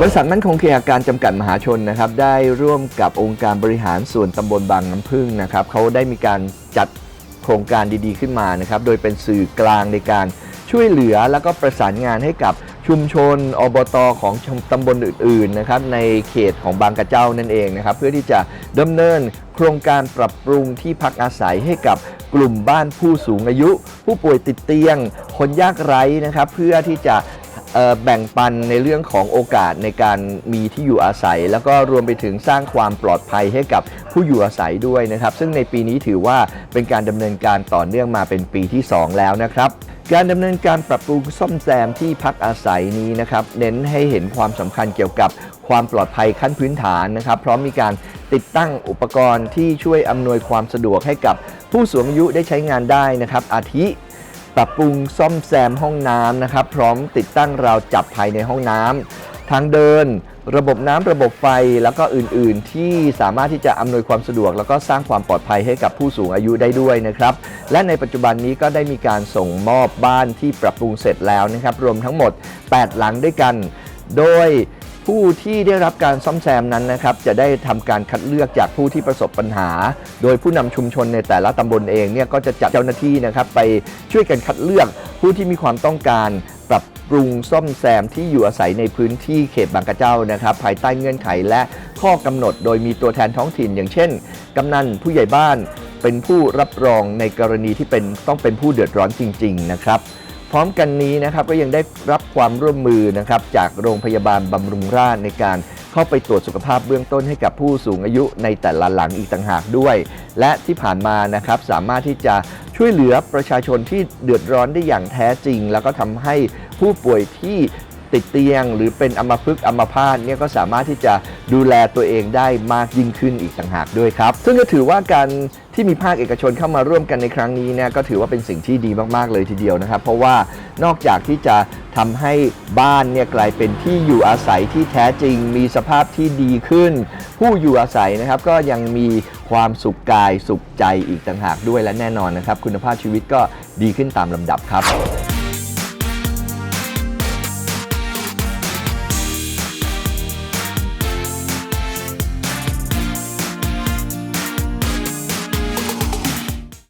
บริษัทมั่นคงเคหการจำกัดมหาชนนะครับได้ร่วมกับองค์การบริหารส่วนตำบลบางน้ำพึ่งนะครับเขาได้มีการจัดโครงการดีๆขึ้นมานะครับโดยเป็นสื่อกลางในการช่วยเหลือแล้วก็ประสานงานให้กับชุมชนอบตของตำบลอื่นๆนะครับในเขตของบางกระเจ้านั่นเองนะครับเพื่อที่จะดำเนินโครงการปรับปรุงที่พักอาศัยให้กับกลุ่มบ้านผู้สูงอายุ ผู้ป่วยติดเตียง คนยากไร้นะครับเพื่อที่จะ แบ่งปันในเรื่องของโอกาสในการมีที่อยู่อาศัย แล้วก็รวมไปถึงสร้างความปลอดภัยให้กับผู้อยู่อาศัยด้วยนะครับ ซึ่งในปีนี้ถือว่าเป็นการดำเนินการต่อเนื่องมาเป็นปีที่ 2 แล้วนะครับการดำเนินการปรับปรุงซ่อมแซมที่พักอาศัยนี้นะครับ เน้นให้เห็นความสำคัญเกี่ยวกับความปลอดภัยขั้นพื้นฐานนะครับ พร้อมมีการติดตั้งอุปกรณ์ที่ช่วยอำนวยความสะดวกให้กับผู้สูงอายุได้ใช้งานได้นะครับ อาทิ ปรับปรุงซ่อมแซมห้องน้ำนะครับ พร้อมติดตั้งราวจับภายในห้องน้ำทางเดิน ระบบน้ำระบบไฟแล้วก็อื่นๆ ที่สามารถที่จะอำนวยความสะดวก แล้วก็สร้างความปลอดภัยให้กับผู้สูงอายุได้ด้วยนะครับ และในปัจจุบันนี้ก็ได้มีการส่งมอบบ้านที่ปรับปรุงเสร็จแล้วนะครับ รวมทั้งหมด 8 หลังด้วยกัน โดย ผู้ที่ได้รับการซ่อมแซมนั้นนะครับจะได้ทำการคัดเลือกจากผู้ที่ประสบปัญหา โดยผู้นำชุมชนในแต่ละตำบลเองเนี่ยก็จะจัดเจ้าหน้าที่นะครับไปช่วยกันคัดเลือกผู้ที่มีความต้องการปรับปรุงซ่อมแซมที่อยู่อาศัยในพื้นที่เขตบางกระเจ้านะครับ ภายใต้เงื่อนไขและข้อกำหนด โดยมีตัวแทนท้องถิ่น อย่างเช่น กำนันผู้ใหญ่บ้านเป็นผู้รับรองในกรณีที่เป็นต้องเป็นผู้เดือดร้อนจริง ๆ นะครับ พร้อมกันนี้นะครับก็ยังได้รับความร่วมมือนะครับจากโรงพยาบาลบำรุงราษฎร์ในการเข้าไปตรวจสุขภาพเบื้องต้นให้กับผู้สูงอายุในแต่ละหลังอีกต่างหากด้วย และที่ผ่านมานะครับสามารถที่จะช่วยเหลือประชาชนที่เดือดร้อนได้อย่างแท้จริง แล้วก็ทำให้ผู้ป่วยที่ ติดเตียง หรือเป็นอัมพฤกษ์อัมพาตเนี่ยก็สามารถที่จะดูแลตัวเองได้มากยิ่งขึ้นอีกต่างหากด้วยครับ ซึ่งก็ถือว่าการที่มีภาคเอกชนเข้ามาร่วมกันในครั้งนี้เนี่ยก็ถือว่าเป็นสิ่งที่ดีมาก ๆ เลยทีเดียวนะครับ เพราะว่านอกจากที่จะทำให้บ้านเนี่ยกลายเป็นที่อยู่อาศัยที่แท้จริง มีสภาพที่ดีขึ้น ผู้อยู่อาศัยนะครับก็ยังมีความสุขกายสุขใจอีกต่างหากด้วยและแน่นอนนะครับ คุณภาพชีวิตก็ดีขึ้นตามลำดับครับ